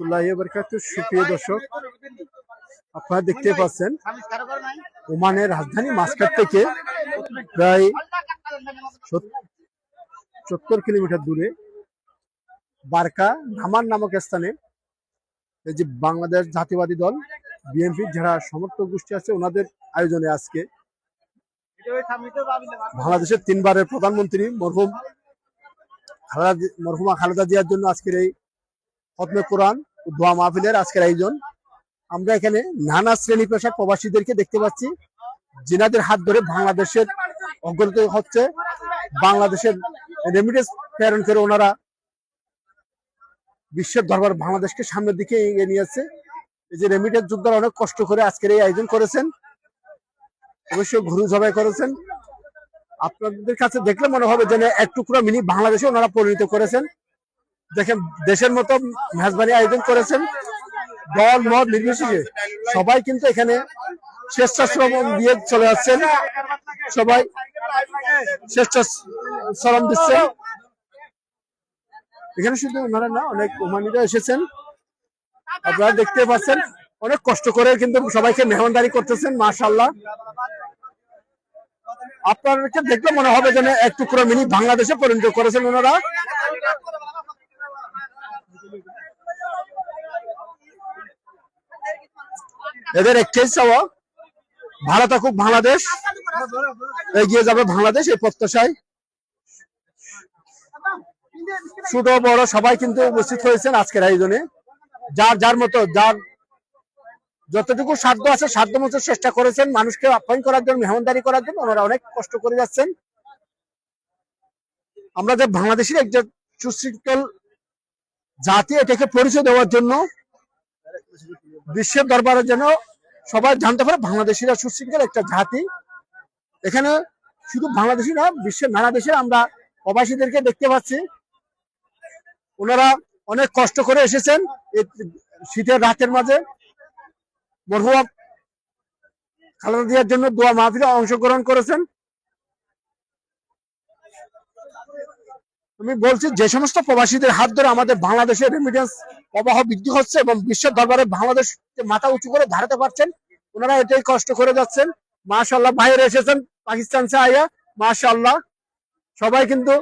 সুপ্রিয় দর্শক, আপনারা দেখতে পাচ্ছেন, ওমানের রাজধানী মাস্কাট থেকে প্রায় সত্তর কিলোমিটার দূরে বারকা ধামান নামক স্থানে এই যে বাংলাদেশ জাতীয়বাদী দল বিএনপি যারা সমর্থক গোষ্ঠী আছে, ওনাদের আয়োজনে আজকে বাংলাদেশের তিনবারের প্রধানমন্ত্রী মরহুম খালেদা মরহুমা খালেদা জিয়ার জন্য আজকের এই খতমে কোরআন দোয়া মাহফিলের আজকের আয়োজন। আমরা এখানে নানা শ্রেণি পেশা প্রবাসীদেরকে দেখতে পাচ্ছি জিনাদের হাত ধরে বাংলাদেশের অগ্রগতি হচ্ছে, বাংলাদেশের রেমিডেন্স প্রেরণ করে ওনারা বিশ্বের দরবার বাংলাদেশকে সামনের দিকে এগিয়ে নিয়ে যাচ্ছে। এই যে রেমিডেন্স যোদ্ধারা অনেক কষ্ট করে আজকের এই আয়োজন করেছেন, অবশ্যই ঘুরু জবাই করেছেন। আপনাদের কাছে দেখলে মনে হবে যে এক টুকরো মিনি বাংলাদেশে ওনারা পরিণত করেছেন। দেখেন, দেশের মতো মেজবানি আয়োজন করেছেন দল, মত নির্বিশেষে। সবাই কিন্তু এখানে স্বেচ্ছাশ্রম দিয়ে চলে আসছেন। সবাই স্বেচ্ছাশ্রম দিচ্ছেন। এখানে শুধু ওনারা না, অনেক ওমানিরা এসেছেন। আপনারা দেখতে পাচ্ছেন, অনেক কষ্ট করে কিন্তু সবাইকে মেহমানদারি করতেছেন মাশাল্লাহ আপনাদেরকে দেখলে মনে হবে যেন এক টুকরো মিনি বাংলাদেশে পরিণত করেছেন ওনারা। এদের একটাই চাওয়া। ভালো থাকুক বাংলাদেশ। এগিয়ে যাবে বাংলাদেশ এই প্রত্যাশায়। ছোট, বড় সবাই কিন্তু উপস্থিত হয়েছেন আজকের আয়োজনে। যার যার মতো, যার যতটুকু সাধ্য আছে, সাধ্য মতো চেষ্টা করেছেন মানুষকে আপ্যায়ন করার জন্য, মেহমানদারি করার জন্য। ওনারা অনেক কষ্ট করে যাচ্ছেন। আমরা যে বাংলাদেশের একটা সুশৃঙ্খল জাতি, এটাকে পরিচয় দেওয়ার জন্য বিশ্বের দরবারে যেন সবাই জানতে পারে বাংলাদেশিরা সুশৃঙ্খল একটা জাতি। এখানে শুধু বাংলাদেশি না, বিশ্বের নানা দেশে আমরা প্রবাসীদেরকে দেখতে পাচ্ছি। ওনারা অনেক কষ্ট করে এসেছেন শীতের রাতের মাঝে। মরহুয়া খালেদা জিয়ার জন্য দোয়া মাহফিলে অংশগ্রহণ করেছেন। আমি বলছি, যে সমস্ত প্রবাসীদের হাত ধরে আমাদের বাংলাদেশের রেমিডেন্স প্রবাহ বৃদ্ধি হচ্ছে এবং বিশ্বের দরবারে বাংলাদেশ মাথা উঁচু করে দাঁড়াতে পারছেন, ওনারা এটাই কষ্ট করে যাচ্ছেন। মাশাল্লাহ বাইরে এসেছেন পাকিস্তান আইয়া। মাশাল্লাহ সবাই কিন্তু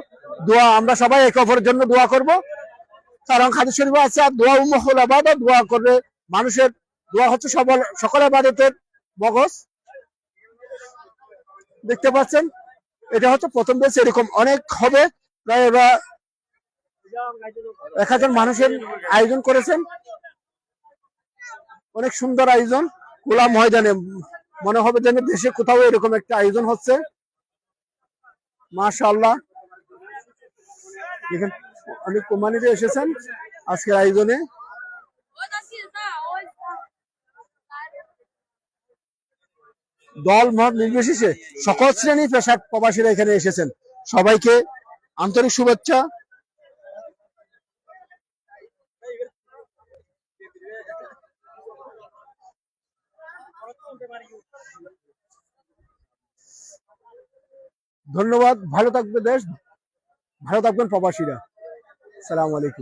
দোয়া, আমরা সবাই একে অপরের জন্য দোয়া করব। কারণ খাদি শরীফ আছে, আর দোয়া উম্মহুল আবাদা দোয়া করবে মানুষের। দোয়া হচ্ছে সবল, সকল আবাদতের মগজ। দেখতে পাচ্ছেন, এটা হচ্ছে প্রথম বেশ এরকম অনেক হবে। প্রায় ওরা এক হাজার মানুষের আয়োজন করেছেন। অনেক সুন্দর আয়োজন। খোলা ময়দানে মনে হবে যেন দেশে কোথাও এরকম একটা আয়োজন হচ্ছে। মাশাআল্লাহ। এখানে অনেক কোম্পানিতে এসেছেন আজকের আয়োজনে। দল মত নির্বিশেষে সকল শ্রেণি পেশার প্রবাসীরা এখানে এসেছেন। সবাইকে আন্তরিক শুভেচ্ছা ধন্যবাদ। ভালো থাকবে দেশ ভালো থাকবেন প্রবাসীরা। সালাম আলাইকুম।